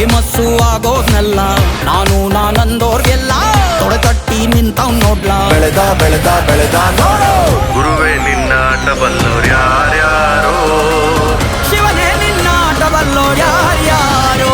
Famous ಆಗೋದ್ನೆಲ್ಲ ನಾನು ನಾನಂದೋರ್ಗೆಲ್ಲ ತೊಡೆ ತಟ್ಟಿ ನಿಂತವ್ ನೋಡ್ಲಾ. ಬೆಳೆದ ಬೆಳೆದ ಬೆಳೆದ ನೋಡು. ಗುರುವೇ ನಿನ್ನ ಆಟ ಬಲ್ಲೋರ್ ಯಾರ್ಯಾರೋ? ಶಿವನೇ ನಿನ್ನ ಆಟವಲ್ಲೋ